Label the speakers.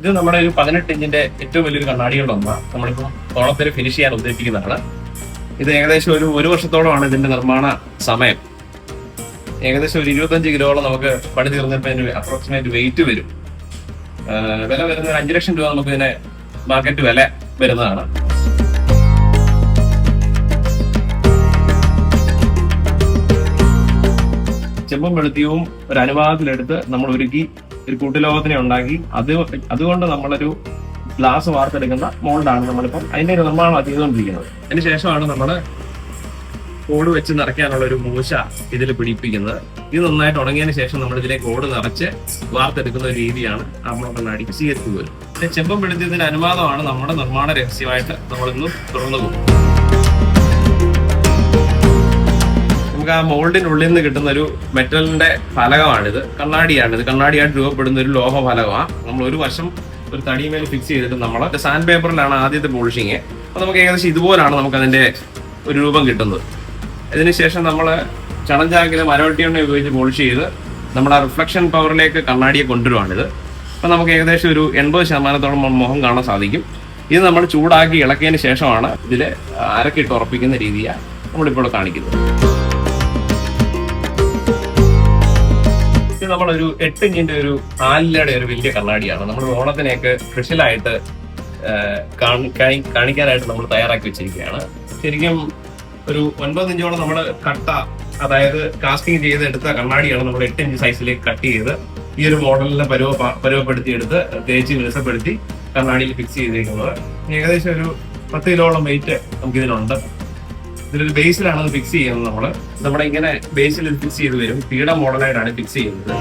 Speaker 1: ഇത് നമ്മുടെ ഒരു പതിനെട്ട് ഇഞ്ചിന്റെ ഏറ്റവും വലിയൊരു കണ്ണാടികളിലൊന്നാണ് നമ്മളിപ്പോൾ ഓണത്തിന് ഫിനിഷ് ചെയ്യാൻ ഉദ്ദേശിക്കുന്നതാണ്. ഇത് ഏകദേശം ഒരു ഒരു വർഷത്തോളമാണ് ഇതിന്റെ നിർമ്മാണ സമയം. ഏകദേശം ഒരു ഇരുപത്തഞ്ച് കിലോളം നമുക്ക് പണി തീർന്നപ്പോൾ അപ്രോക്സിമേറ്റ് വെയിറ്റ് വരും. വില വരുന്ന ഒരു അഞ്ച് ലക്ഷം രൂപ നമുക്ക് ഇതിനെ മാർക്കറ്റ് വില വരുന്നതാണ്. ചെമ്പും വെളുത്തിയവും ഒരു അനുവാദത്തിലെടുത്ത് നമ്മൾ ഒരുക്കി ഒരു കൂട്ടുലോകത്തിനെ ഉണ്ടാക്കി. അത് അതുകൊണ്ട് നമ്മളൊരു ഗ്ലാസ് വാർത്തെടുക്കുന്ന മോൾഡാണ് നമ്മളിപ്പം അതിന്റെ ഒരു നിർമ്മാണം ചെയ്തുകൊണ്ടിരിക്കുന്നത്. അതിന് ശേഷമാണ് നമ്മൾ കോട് വെച്ച് നിറയ്ക്കാനുള്ള ഒരു മൂശ ഇതിൽ പിടിപ്പിക്കുന്നത്. ഇത് നന്നായിട്ട് ഉണങ്ങിയതിന് ശേഷം നമ്മൾ ഇതിലെ കോട് നിറച്ച് വാർത്തെടുക്കുന്ന ഒരു രീതിയാണ് കണ്ണാടി സ്വീകരിച്ചു വരും ചെമ്പം പിടിച്ചതിന്റെ അനുവാദമാണ് നമ്മുടെ നിർമ്മാണ രഹസ്യമായിട്ട് നമ്മളിന്ന് തുറന്നു പോകും നമുക്ക് ആ മോൾഡിനുള്ളിൽ നിന്ന് കിട്ടുന്ന ഒരു മെറ്റലിന്റെ ഫലകമാണിത്. കണ്ണാടിയാണിത് കണ്ണാടിയായിട്ട് രൂപപ്പെടുന്ന ഒരു ലോഹ ഫലകമാണ് നമ്മൾ ഒരു വശം ഒരു തടിമേൽ ഫിക്സ് ചെയ്തിട്ട് നമ്മൾ സാൻഡ് പേപ്പറിലാണ് ആദ്യത്തെ പോളിഷിങ് അപ്പോൾ നമുക്ക് ഏകദേശം ഇതുപോലാണ് നമുക്ക് അതിന്റെ ഒരു രൂപം കിട്ടുന്നത്. അതിനുശേഷം നമ്മൾ ചണഞ്ചാക്കിലെ മരവട്ടി എണ്ണ ഉപയോഗിച്ച് പോളിഷ് ചെയ്ത് നമ്മുടെ റിഫ്ലക്ഷൻ പവറിലേക്ക് കണ്ണാടിയെ കൊണ്ടുവരുവാണിത്. അപ്പോൾ നമുക്ക് ഏകദേശം ഒരു എൺപത് ശതമാനത്തോളം മുഖം കാണാൻ സാധിക്കും. ഇത് നമ്മൾ ചൂടാക്കി ഇളക്കിയതിന് ശേഷമാണ് ഇതിൽ അരക്കിട്ട് ഉറപ്പിക്കുന്ന രീതിയാണ് നമ്മളിപ്പോൾ കാണിക്കുന്നത്. നമ്മളൊരു എട്ട് ഇഞ്ചിന്റെ ഒരു ആലിലയുടെ ഒരു വലിയ കണ്ണാടിയാണ്. നമ്മൾ ഓണത്തിനെയൊക്കെ സ്പെഷ്യലായിട്ട് കാണിക്കാനായിട്ട് നമ്മൾ തയ്യാറാക്കി വെച്ചിരിക്കുകയാണ്. ശരിക്കും ഒരു ഒൻപത് ഇഞ്ചോളം നമ്മൾ കട്ട അതായത് കാസ്റ്റിംഗ് ചെയ്ത് എടുത്ത കണ്ണാടിയാണ് നമ്മൾ എട്ട് ഇഞ്ച് സൈസിലേക്ക് കട്ട് ചെയ്ത് ഈ ഒരു മോഡലിനെ പരുവ പരുവപ്പെടുത്തി എടുത്ത് തേച്ച് മിനുസപ്പെടുത്തി കണ്ണാടിയിൽ ഫിക്സ് ചെയ്തിരിക്കുന്നത്. ഏകദേശം ഒരു പത്ത് കിലോളം വെയിറ്റ് നമുക്ക് ഇതിനുണ്ട് ഇതിലൊരു ബേസിലാണ് അത് ഫിക്സ് ചെയ്യുന്നത് നമ്മൾ നമ്മുടെ ഇങ്ങനെ ബേസിൽ ഫിക്സ് ചെയ്ത് വരും. പീഡ മോഡലായിട്ടാണ് ഫിക്സ് ചെയ്യുന്നത്.